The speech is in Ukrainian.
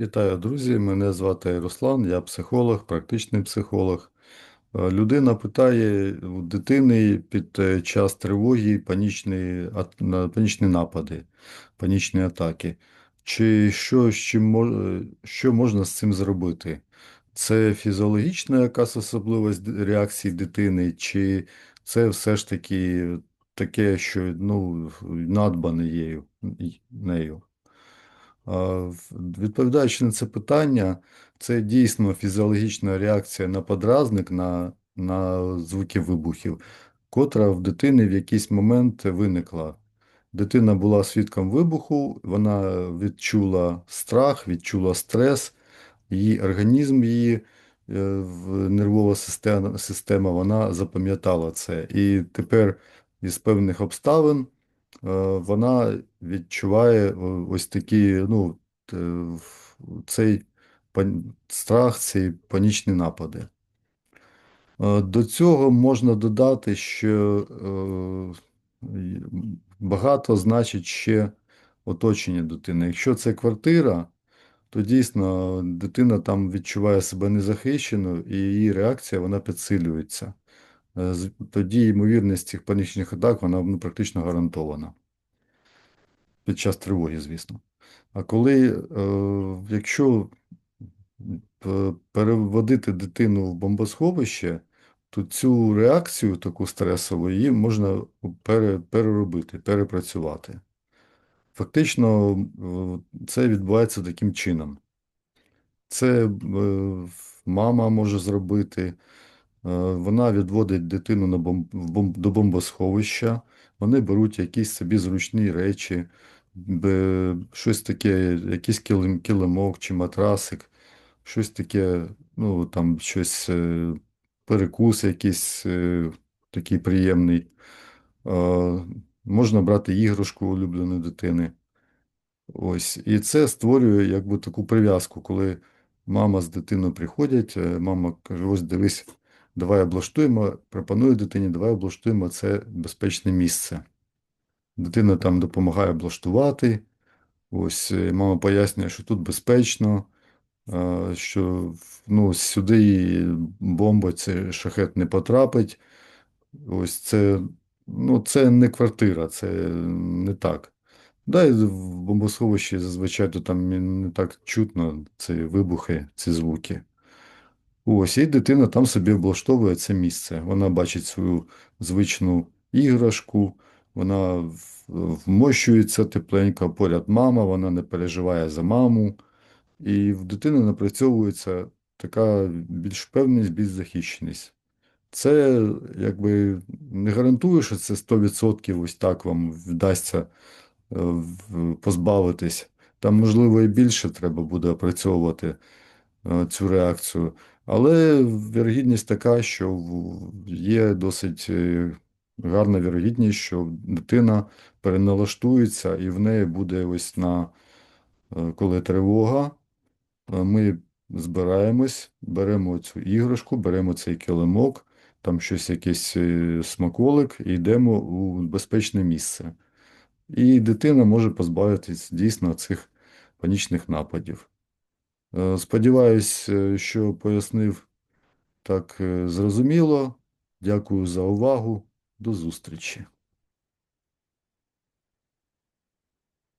Вітаю, друзі! Мене звати Руслан, я психолог, практичний психолог. Е, Людина питає у дитини під е, час тривоги панічні, панічні напади, панічні атаки. Чи що, чим, що можна з цим зробити? Це фізіологічна якась особливість реакції дитини, чи це все ж таки таке, що ну, надбане нею? Відповідаючи на це питання, це дійсно фізіологічна реакція на подразник, на, на звуки вибухів, котра в дитини в якийсь момент виникла. Дитина була свідком вибуху, вона відчула страх, відчула стрес, її організм, її е, нервова система, система вона запам'ятала це. І тепер із певних обставин вона відчуває е, ось такі, ну, цей страх, ці панічні напади. Е, До цього можна додати, що е, багато значить ще оточення дитини. Якщо це квартира, то дійсно дитина там відчуває себе незахищеною, і її реакція вона підсилюється. Е, Тоді ймовірність цих панічних атак вона ну, практично гарантована під час тривоги, звісно. А коли, е, якщо переводити дитину в бомбосховище, то цю реакцію таку стресову її можна пере, переробити, перепрацювати. Фактично, е, це відбувається таким чином. Це е, мама може зробити. Е, Вона відводить дитину на бом... бом- до бомбосховища, вони беруть якісь собі зручні речі, щось таке, якийсь килим... килимок чи матрасик, щось таке, ну там щось, е, перекус якийсь е, такий приємний. Можна брати іграшку улюбленої дитини. Ось, і це створює якби таку прив'язку, коли мама з дитиною приходять, мама каже: ось дивись, давай облаштуємо, пропонує дитині, давай облаштуємо це безпечне місце. Дитина там допомагає облаштувати. Ось е, мама пояснює, що тут безпечно, що ну, сюди бомба, це шахет не потрапить. Ось це, ну, це не квартира, це не так. Да, і в бомбосховищі зазвичай то там не так чутно ці вибухи, ці звуки. Ось, і дитина там собі облаштовує це місце. Вона бачить свою звичну іграшку, вона вмощується тепленько, поряд мама, вона не переживає за маму. І в дитини напрацьовується така більш впевненість, більш захищеність. Це якби не гарантує, що це 100% ось так вам вдасться е, позбавитись. Там, можливо, і більше треба буде опрацьовувати е, цю реакцію. Але вірогідність така, що є досить е, гарна вірогідність, що дитина переналаштується і в неї буде ось на е, коли тривога. Е, Ми збираємось, беремо цю іграшку, беремо цей килимок, там щось, якийсь смаколик, і йдемо у безпечне місце. І дитина може позбавитись дійсно цих панічних нападів. Е, Сподіваюсь, е, що пояснив так е, зрозуміло. Дякую за увагу. До зустрічі.